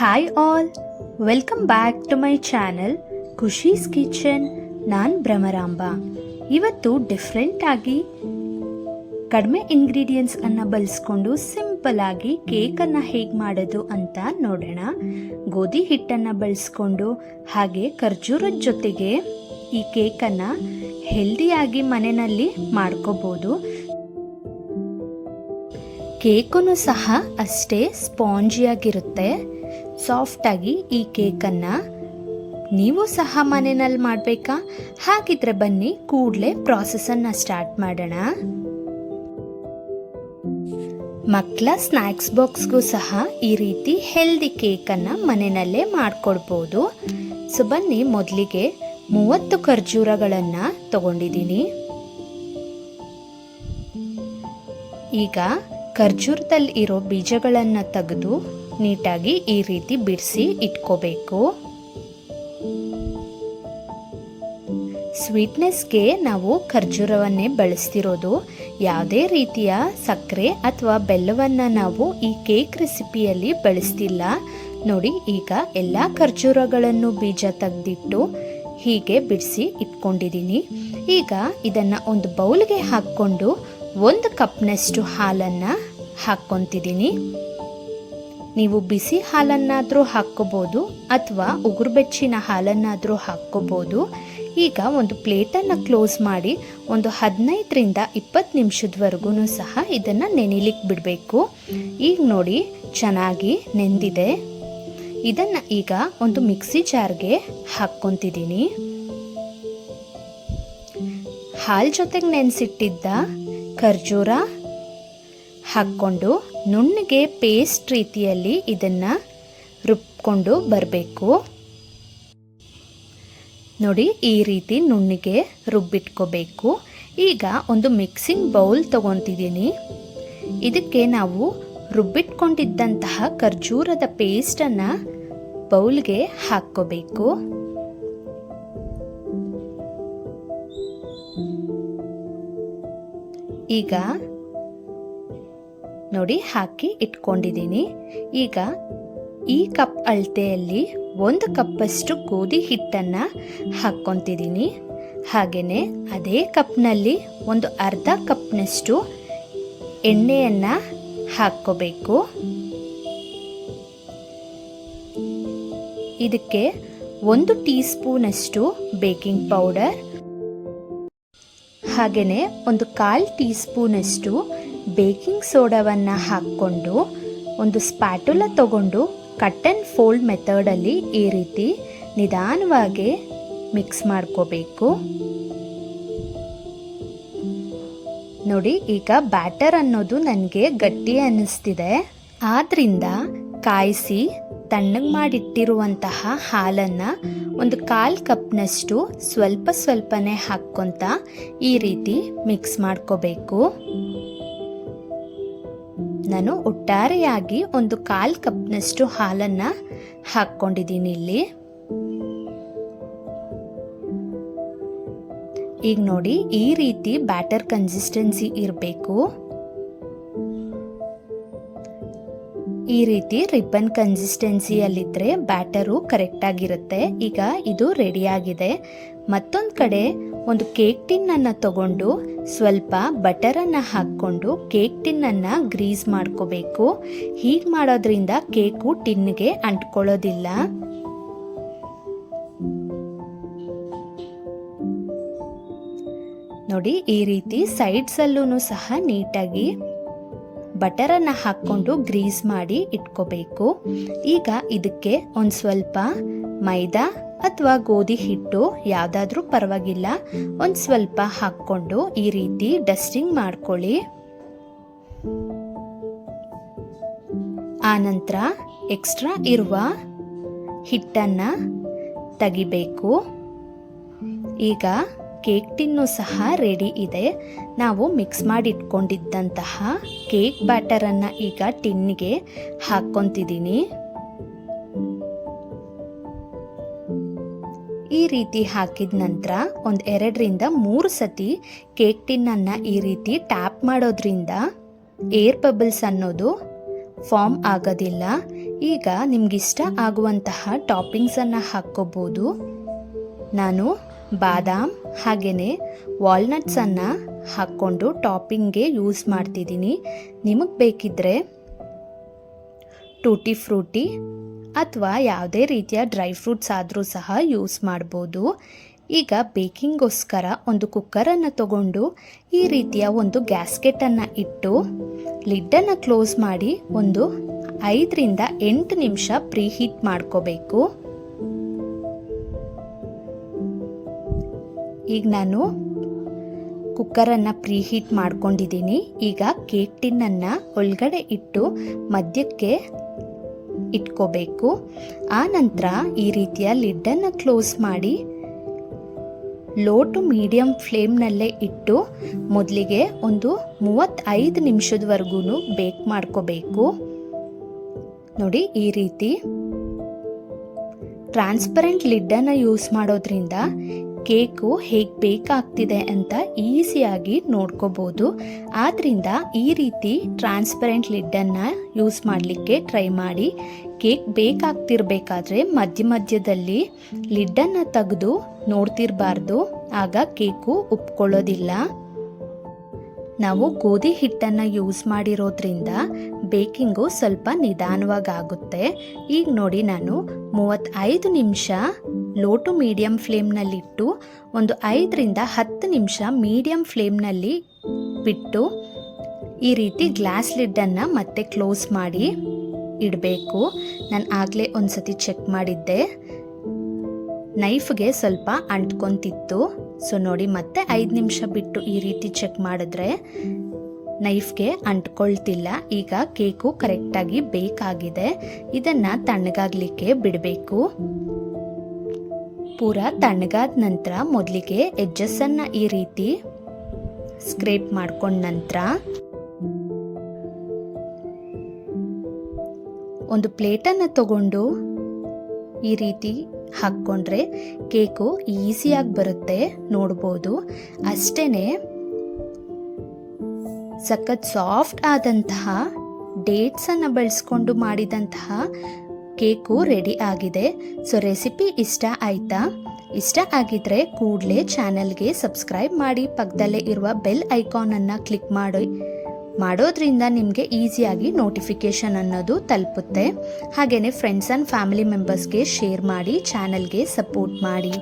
Hi all welcome back to my channel Khushi's kitchen ನಾನು ಭ್ರಮರಾಂಬ. ಇವತ್ತು different ಆಗಿ ಕಡಿಮೆ ಇಂಗ್ರೀಡಿಯೆಂಟ್ಸ್ ಅನ್ನು ಬಳಸ್ಕೊಂಡು ಸಿಂಪಲ್ ಆಗಿ ಕೇಕನ್ನು ಹೇಗೆ ಮಾಡೋದು ಅಂತ ನೋಡೋಣ. ಗೋಧಿ ಹಿಟ್ಟನ್ನು ಬಳಸ್ಕೊಂಡು ಹಾಗೆ ಖರ್ಜೂರದ ಜೊತೆಗೆ ಈ ಕೇಕನ್ನು ಹೆಲ್ದಿಯಾಗಿ ಮನೆಯಲ್ಲಿ ಮಾಡ್ಕೋಬೋದು. ಕೇಕೂ ಸಹ ಅಷ್ಟೇ ಸ್ಪಾಂಜಿಯಾಗಿರುತ್ತೆ ಸಾಫ್ಟಾಗಿ ಈ ಕೇಕನ್ನು ನೀವು ಸಹ ಮನೆಯಲ್ಲಿ ಮಾಡಬೇಕಾ? ಹಾಗಿದ್ರೆ ಬನ್ನಿ, ಕೂಡಲೇ ಪ್ರಾಸೆಸನ್ನು ಸ್ಟಾರ್ಟ್ ಮಾಡೋಣ. ಮಕ್ಕಳ ಸ್ನ್ಯಾಕ್ಸ್ ಬಾಕ್ಸ್ಗೂ ಸಹ ಈ ರೀತಿ ಹೆಲ್ದಿ ಕೇಕನ್ನು ಮನೆಯಲ್ಲೇ ಮಾಡಿಕೊಡ್ಬೋದು. ಸೊ ಬನ್ನಿ, ಮೊದಲಿಗೆ ಮೂವತ್ತು ಖರ್ಜೂರಗಳನ್ನು ತಗೊಂಡಿದ್ದೀನಿ. ಈಗ ಖರ್ಜೂರದಲ್ಲಿ ಇರೋ ಬೀಜಗಳನ್ನು ತೆಗೆದು ನೀಟಾಗಿ ಈ ರೀತಿ ಬಿಡಿಸಿ ಇಟ್ಕೋಬೇಕು. ಸ್ವೀಟ್ನೆಸ್ಗೆ ನಾವು ಖರ್ಜೂರವನ್ನೇ ಬಳಸ್ತಿರೋದು. ಯಾವುದೇ ರೀತಿಯ ಸಕ್ಕರೆ ಅಥವಾ ಬೆಲ್ಲವನ್ನು ನಾವು ಈ ಕೇಕ್ ರೆಸಿಪಿಯಲ್ಲಿ ಬಳಸ್ತಿಲ್ಲ. ನೋಡಿ, ಈಗ ಎಲ್ಲ ಖರ್ಜೂರಗಳನ್ನು ಬೀಜ ತೆಗೆದಿಟ್ಟು ಹೀಗೆ ಬಿಡಿಸಿ ಇಟ್ಕೊಂಡಿದ್ದೀನಿ. ಈಗ ಇದನ್ನು ಒಂದು ಬೌಲ್ಗೆ ಹಾಕ್ಕೊಂಡು ಒಂದು ಕಪ್ನಷ್ಟು ಹಾಲನ್ನು ಹಾಕ್ಕೊತಿದ್ದೀನಿ. ನೀವು ಬಿಸಿ ಹಾಲನ್ನಾದರೂ ಹಾಕ್ಕೋಬೋದು ಅಥವಾ ಉಗುರು ಬೆಚ್ಚಿನ ಹಾಲನ್ನಾದರೂ ಹಾಕ್ಕೋಬೋದು. ಈಗ ಒಂದು ಪ್ಲೇಟನ್ನು ಕ್ಲೋಸ್ ಮಾಡಿ ಒಂದು ಹದಿನೈದರಿಂದ ಇಪ್ಪತ್ತು ನಿಮಿಷದವರೆಗೂ ಸಹ ಇದನ್ನು ನೆನಿಲಿಕ್ಕೆ ಬಿಡಬೇಕು. ಈಗ ನೋಡಿ, ಚೆನ್ನಾಗಿ ನೆಂದಿದೆ. ಇದನ್ನು ಈಗ ಒಂದು ಮಿಕ್ಸಿ ಜಾರ್ಗೆ ಹಾಕ್ಕೊತಿದ್ದೀನಿ. ಹಾಲು ಜೊತೆಗೆ ನೆನೆಸಿಟ್ಟಿದ್ದ ಖರ್ಜೂರ ಹಾಕ್ಕೊಂಡು ನುಣ್ಣಗೆ ಪೇಸ್ಟ್ ರೀತಿಯಲ್ಲಿ ಇದನ್ನು ರುಬ್ಕೊಂಡು ಬರಬೇಕು. ನೋಡಿ, ಈ ರೀತಿ ನುಣ್ಣಿಗೆ ರುಬ್ಬಿಟ್ಕೋಬೇಕು. ಈಗ ಒಂದು ಮಿಕ್ಸಿಂಗ್ ಬೌಲ್ ತಗೊತಿದ್ದೀನಿ. ಇದಕ್ಕೆ ನಾವು ರುಬ್ಬಿಟ್ಕೊಂಡಿದ್ದಂತಹ ಖರ್ಜೂರದ ಪೇಸ್ಟನ್ನು ಬೌಲ್ಗೆ ಹಾಕ್ಕೋಬೇಕು. ಈಗ ನೋಡಿ ಹಾಕಿ ಇಟ್ಕೊಂಡಿದ್ದೀನಿ. ಈಗ ಈ ಕಪ್ ಅಳತೆಯಲ್ಲಿ ಒಂದು ಕಪ್ಪಷ್ಟು ಗೋಧಿ ಹಿಟ್ಟನ್ನು ಹಾಕ್ಕೊತಿದ್ದೀನಿ. ಹಾಗೆಯೇ ಅದೇ ಕಪ್ನಲ್ಲಿ ಒಂದು ಅರ್ಧ ಕಪ್ನಷ್ಟು ಎಣ್ಣೆಯನ್ನು ಹಾಕ್ಕೋಬೇಕು. ಇದಕ್ಕೆ ಒಂದು ಟೀ ಸ್ಪೂನಷ್ಟು ಬೇಕಿಂಗ್ ಪೌಡರ್. ಹಾಗೆಯೇ ಒಂದು ಕಾಲು ಟೀ ಸ್ಪೂನಷ್ಟು ಬೇಕಿಂಗ್ ಸೋಡಾವನ್ನು ಹಾಕ್ಕೊಂಡು ಒಂದು ಸ್ಪ್ಯಾಟುಲ ತಗೊಂಡು ಕಟ್ ಆ್ಯಂಡ್ ಫೋಲ್ಡ್ ಮೆಥಡಲ್ಲಿ ಈ ರೀತಿ ನಿಧಾನವಾಗಿ ಮಿಕ್ಸ್ ಮಾಡ್ಕೋಬೇಕು. ನೋಡಿ, ಈಗ ಬ್ಯಾಟರ್ ಅನ್ನೋದು ನನಗೆ ಗಟ್ಟಿ ಅನ್ನಿಸ್ತಿದೆ ಆದ್ರಿಂದ ಕಾಯಿಸಿ ತಣ್ಣಗೆ ಮಾಡಿಟ್ಟಿರುವಂತಹ ಹಾಲನ್ನು ಒಂದು ಕಾಲು ಕಪ್ನಷ್ಟು ಸ್ವಲ್ಪ ಸ್ವಲ್ಪನೇ ಹಾಕ್ಕೊತ ಈ ರೀತಿ ಮಿಕ್ಸ್ ಮಾಡ್ಕೋಬೇಕು. ನಾನು ಒಟ್ಟಾರೆಯಾಗಿ ಒಂದು ಕಾಲು ಕಪ್ನಷ್ಟು ಹಾಲನ್ನು ಹಾಕ್ಕೊಂಡಿದ್ದೀನಿ ಇಲ್ಲಿ. ಈಗ ನೋಡಿ, ಈ ರೀತಿ ಬ್ಯಾಟರ್ ಕನ್ಸಿಸ್ಟೆನ್ಸಿ ಇರಬೇಕು. ಈ ರೀತಿ ರಿಬ್ಬನ್ ಕನ್ಸಿಸ್ಟೆನ್ಸಿಯಲ್ಲಿದ್ದರೆ ಬ್ಯಾಟರು ಕರೆಕ್ಟಾಗಿರುತ್ತೆ. ಈಗ ಇದು ರೆಡಿಯಾಗಿದೆ. ಮತ್ತೊಂದು ಕಡೆ ಒಂದು ಕೇಕ್ ಟಿನ್ನನ್ನು ತಗೊಂಡು ಸ್ವಲ್ಪ ಬಟರನ್ನು ಹಾಕ್ಕೊಂಡು ಕೇಕ್ ಟಿನ್ನನ್ನು ಗ್ರೀಸ್ ಮಾಡ್ಕೋಬೇಕು. ಹೀಗೆ ಮಾಡೋದ್ರಿಂದ ಕೇಕು ಟಿನ್ಗೆ ಅಂಟ್ಕೊಳ್ಳೋದಿಲ್ಲ. ನೋಡಿ, ಈ ರೀತಿ ಸೈಡ್ಸಲ್ಲೂ ಸಹ ನೀಟಾಗಿ ಬಟರನ್ನು ಹಾಕ್ಕೊಂಡು ಗ್ರೀಸ್ ಮಾಡಿ ಇಟ್ಕೋಬೇಕು. ಈಗ ಇದಕ್ಕೆ ಒಂದು ಸ್ವಲ್ಪ ಮೈದಾ ಅಥವಾ ಗೋಧಿ ಹಿಟ್ಟು ಯಾವುದಾದ್ರೂ ಪರವಾಗಿಲ್ಲ. ಒಂದು ಸ್ವಲ್ಪ ಹಾಕ್ಕೊಂಡು ಈ ರೀತಿ ಡಸ್ಟಿಂಗ್ ಮಾಡ್ಕೊಳ್ಳಿ. ಆನಂತರ ಎಕ್ಸ್ಟ್ರಾ ಇರುವ ಹಿಟ್ಟನ್ನು ತೆಗಿಬೇಕು. ಈಗ ಕೇಕ್ ಟಿನ್ನು ಸಹ ರೆಡಿ ಇದೆ. ನಾವು ಮಿಕ್ಸ್ ಮಾಡಿ ಇಟ್ಕೊಂಡಿದ್ದಂತಹ ಕೇಕ್ ಬ್ಯಾಟರನ್ನು ಈಗ ಟಿನ್ಗೆ ಹಾಕ್ಕೊತಿದ್ದೀನಿ. ಈ ರೀತಿ ಹಾಕಿದ ನಂತರ ಒಂದು ಎರಡರಿಂದ ಮೂರು ಸತಿ ಕೇಕ್ ಟಿನ್ನನ್ನು ಈ ರೀತಿ ಟ್ಯಾಪ್ ಮಾಡೋದ್ರಿಂದ ಏರ್ ಬಬಲ್ಸ್ ಅನ್ನೋದು ಫಾರ್ಮ್ ಆಗೋದಿಲ್ಲ. ಈಗ ನಿಮಗಿಷ್ಟ ಆಗುವಂತಹ ಟಾಪಿಂಗ್ಸನ್ನು ಹಾಕ್ಕೋಬೋದು. ನಾನು ಬಾದಾಮ್ ಹಾಗೆಯೇ ವಾಲ್ನಟ್ಸನ್ನು ಹಾಕ್ಕೊಂಡು ಟಾಪಿಂಗ್ಗೆ ಯೂಸ್ ಮಾಡ್ತಿದ್ದೀನಿ. ನಿಮಗೆ ಬೇಕಿದ್ದರೆ ಟೂಟಿ ಫ್ರೂಟಿ ಅಥವಾ ಯಾವುದೇ ರೀತಿಯ ಡ್ರೈ ಫ್ರೂಟ್ಸ್ ಆದರೂ ಸಹ ಯೂಸ್ ಮಾಡ್ಬೋದು. ಈಗ ಬೇಕಿಂಗ್ಗೋಸ್ಕರ ಒಂದು ಕುಕ್ಕರನ್ನು ತಗೊಂಡು ಈ ರೀತಿಯ ಒಂದು ಗ್ಯಾಸ್ಕೆಟನ್ನು ಇಟ್ಟು ಲಿಡ್ಡನ್ನು ಕ್ಲೋಸ್ ಮಾಡಿ ಒಂದು ಐದರಿಂದ ಎಂಟು ನಿಮಿಷ ಪ್ರೀ ಹೀಟ್ ಮಾಡ್ಕೋಬೇಕು. ಈಗ ನಾನು ಕುಕ್ಕರನ್ನು ಪ್ರೀ ಹೀಟ್ ಮಾಡ್ಕೊಂಡಿದ್ದೀನಿ. ಈಗ ಕೇಕ್ ಟಿನ್ನನ್ನು ಒಳಗಡೆ ಇಟ್ಟು ಮಧ್ಯಕ್ಕೆ ಇಟ್ಕೋಬೇಕು. ಆ ನಂತರ ಈ ರೀತಿಯ ಲಿಡ್ಡನ್ನು ಕ್ಲೋಸ್ ಮಾಡಿ ಲೋ ಟು ಮೀಡಿಯಮ್ ಫ್ಲೇಮ್ನಲ್ಲೇ ಇಟ್ಟು ಮೊದಲಿಗೆ ಒಂದು ಮೂವತ್ತೈದು ನಿಮಿಷದವರೆಗೂ ಬೇಕ್ ಮಾಡ್ಕೋಬೇಕು. ನೋಡಿ ಈ ರೀತಿ ಟ್ರಾನ್ಸ್ಪರೆಂಟ್ ಲಿಡ್ಡನ್ನು ಯೂಸ್ ಮಾಡೋದ್ರಿಂದ ಕೇಕು ಹೇಗೆ ಬೇಕಾಗ್ತಿದೆ ಅಂತ ಈಸಿಯಾಗಿ ನೋಡ್ಕೋಬೋದು. ಆದ್ದರಿಂದ ಈ ರೀತಿ ಟ್ರಾನ್ಸ್ಪರೆಂಟ್ ಲಿಡ್ಡನ್ನು ಯೂಸ್ ಮಾಡಲಿಕ್ಕೆ ಟ್ರೈ ಮಾಡಿ. ಕೇಕ್ ಬೇಕಾಗ್ತಿರ್ಬೇಕಾದ್ರೆ ಮಧ್ಯ ಮಧ್ಯದಲ್ಲಿ ಲಿಡ್ಡನ್ನು ತೆಗೆದು ನೋಡ್ತಿರಬಾರ್ದು. ಆಗ ಕೇಕು ಉಪ್ಕೊಳ್ಳೋದಿಲ್ಲ. ನಾವು ಗೋಧಿ ಹಿಟ್ಟನ್ನು ಯೂಸ್ ಮಾಡಿರೋದ್ರಿಂದ ಬೇಕಿಂಗು ಸ್ವಲ್ಪ ನಿಧಾನವಾಗಿ ಆಗುತ್ತೆ ಈಗ ನೋಡಿ ನಾನು ಮೂವತ್ತೈದು ನಿಮಿಷ ಲೋ ಟು ಮೀಡಿಯಮ್ ಫ್ಲೇಮ್ನಲ್ಲಿಟ್ಟು ಒಂದು ಐದರಿಂದ ಹತ್ತು ನಿಮಿಷ ಮೀಡಿಯಮ್ ಫ್ಲೇಮ್ನಲ್ಲಿ ಬಿಟ್ಟು ಈ ರೀತಿ ಗ್ಲಾಸ್ ಲಿಡ್ಡನ್ನು ಮತ್ತೆ ಕ್ಲೋಸ್ ಮಾಡಿ ಇಡಬೇಕು. ನಾನು ಆಗಲೇ ಒಂದು ಸತಿ ಚೆಕ್ ಮಾಡಿದ್ದೆ. ನೈಫ್ಗೆ ಸ್ವಲ್ಪ ಅಂಟ್ಕೊಂತಿತ್ತು. ಸೊ ನೋಡಿ ಮತ್ತೆ ಐದು ನಿಮಿಷ ಬಿಟ್ಟು ಈ ರೀತಿ ಚೆಕ್ ಮಾಡಿದ್ರೆ ನೈಫ್ಗೆ ಅಂಟ್ಕೊಳ್ತಿಲ್ಲ. ಈಗ ಕೇಕು ಕರೆಕ್ಟಾಗಿ ಬೇಕಾಗಿದೆ. ಇದನ್ನು ತಣ್ಣಗಾಗಲಿಕ್ಕೆ ಬಿಡಬೇಕು. ಪೂರ ತಣ್ಣಗಾದ ನಂತರ ಮೊದಲಿಗೆ ಎಡ್ಜಸ್ಸನ್ನು ಈ ರೀತಿ ಸ್ಕ್ರೇಪ್ ಮಾಡ್ಕೊಂಡ ನಂತರ ಒಂದು ಪ್ಲೇಟನ್ನು ತಗೊಂಡು ಈ ರೀತಿ ಹಾಕ್ಕೊಂಡ್ರೆ ಕೇಕು ಈಸಿಯಾಗಿ ಬರುತ್ತೆ ನೋಡ್ಬೋದು. ಅಷ್ಟೇ ಸಖತ್ ಸಾಫ್ಟ್ ಆದಂತಹ ಡೇಟ್ಸನ್ನು ಬಳಸ್ಕೊಂಡು ಮಾಡಿದಂತಹ ಕೇಕು ರೆಡಿ ಆಗಿದೆ. ಸೊ, ರೆಸಿಪಿ ಇಷ್ಟ ಆಯ್ತಾ? ಇಷ್ಟ ಆಗಿದ್ರೆ ಕೂಡಲೇ ಚಾನಲ್ಗೆ ಸಬ್ಸ್ಕ್ರೈಬ್ ಮಾಡಿ, ಪಕ್ಕದಲ್ಲೇ ಇರುವ ಬೆಲ್ ಐಕಾನನ್ನು ಕ್ಲಿಕ್ ಮಾಡಿ. ಮಾಡೋದ್ರಿಂದ ನಿಮಗೆ ಈಸಿಯಾಗಿ ನೋಟಿಫಿಕೇಷನ್ ಅನ್ನೋದು ತಲುಪುತ್ತೆ. ಹಾಗೆಯೇ ಫ್ರೆಂಡ್ಸ್ ಆ್ಯಂಡ್ ಫ್ಯಾಮಿಲಿ ಮೆಂಬರ್ಸ್ಗೆ ಶೇರ್ ಮಾಡಿ ಚಾನಲ್ಗೆ ಸಪೋರ್ಟ್ ಮಾಡಿ.